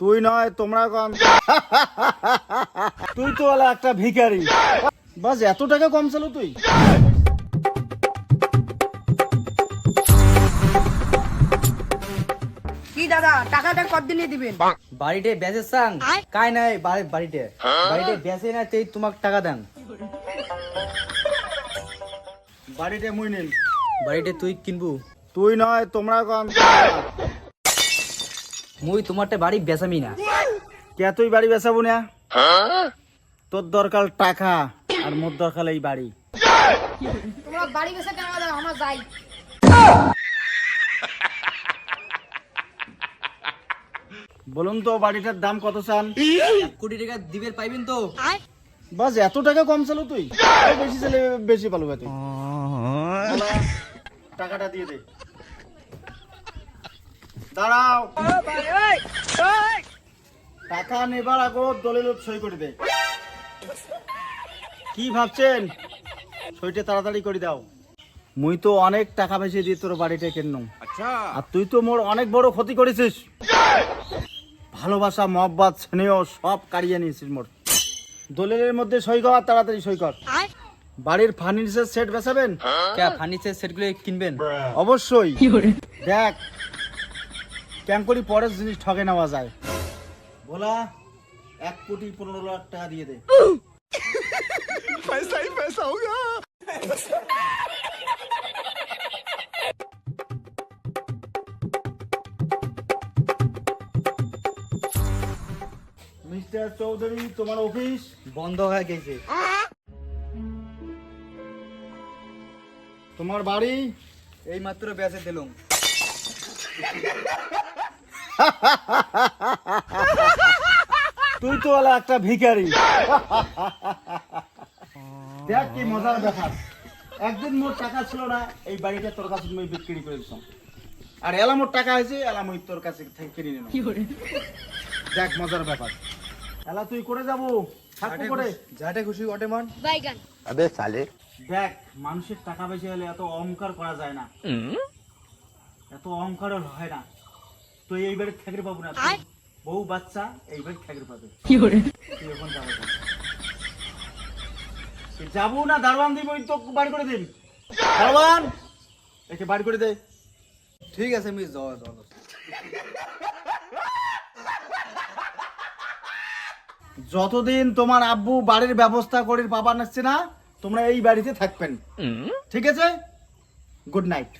তুই নয় তোমরা কম। তুই তো হলো একটা ভিখারি। বাস এত টাকা কম ছিল তুই? কি দাদা টাকাটা কতদিনে দিবেন? বাড়িতে কাই নাই বাড়ি- বাড়িতে? বাড়িতে বেচে না তেই তোমাক টাকা দেন। বাড়িতে মুই নিন বাড়িতে তুই কিনবু? তুই নয় তোমরা কম। মুই তোমারটা বাড়ি বেচামি না। কে তুই বাড়ি বেচাবো না? তোর দরকার টাকা আর মোর দরকার এই বাড়ি। তোমরা বাড়ি বেসে কেন দাও? আমার যাই বলুন তো বাড়িটার দাম কত চান? কোটি টাকা দিবের পাইবেন তো। বাস এত টাকা কম চালো তুই? বেশি ছেলে বেশি পালু তুই। টাকাটা দিয়ে দে। দাঁড়াও। টাকা নেবার আগো দলিল সই করে দে। কি ভাবছেন? সইটা তাড়াতাড়ি করে দাও। মুই তো অনেক টাকা পয়সা দিয়ে তোর বাড়িটা কিনলাম। আর তুই তো মোর অনেক বড় ক্ষতি করেছিস। ভালোবাসা মহব্বত স্নেহ সব কাড়িয়ে নিয়েছিস মোর। দলিলের মধ্যে সই কর তাড়াতাড়ি সই কর। বাড়ির ফার্নিচার সেট বেচাবেন? কে ফার্নিচার সেটগুলো কিনবেন? অবশ্যই। দেখ কেন করি পরের জিনিস ঠকে নেওয়া যায়। বলা এক কোটি পনেরো লাখ টাকা দিয়ে দে। মিস্টার চৌধুরী তোমার অফিস বন্ধ হয়ে গেছে। তোমার বাড়ি? এই মাত্র বেচে দিলুম। তুই তো হলো একটা ভিখারি। দেখ কি মজার ব্যাপার। একদিন মোর টাকা ছিল না এই বাড়িটা তোর কাছে তুমি বিক্রি করে দিতাম। আর এলা মোর টাকা হয়েছে এলা মই তোর কাছে থেকে কিনে নিলাম। দেখ মজার ব্যাপার। এলা তুই করে যাব? থাকব করে। যাটা খুশি ওটে মন। বাইগান। দেখ মানুষের টাকা পয়সা হলে এত অহংকার করা যায় না। এত অহংকার হয় না। তো এই বাড়ি পাবো না বউ বাচ্চা এই বাড়ি থাকতে পাবে তুই এখন যাব যাব না দারোয়ান দিব তো বাড়ি করে দিন দারোয়ান একে বাড়ি করে দে। ঠিক আছে মিস যাও। যতদিন তোমার আব্বু বাড়ির ব্যবস্থা করে পাবা নাচ্ছে না তোমরা এই বাড়িতে থাকবেন। ঠিক আছে? Good night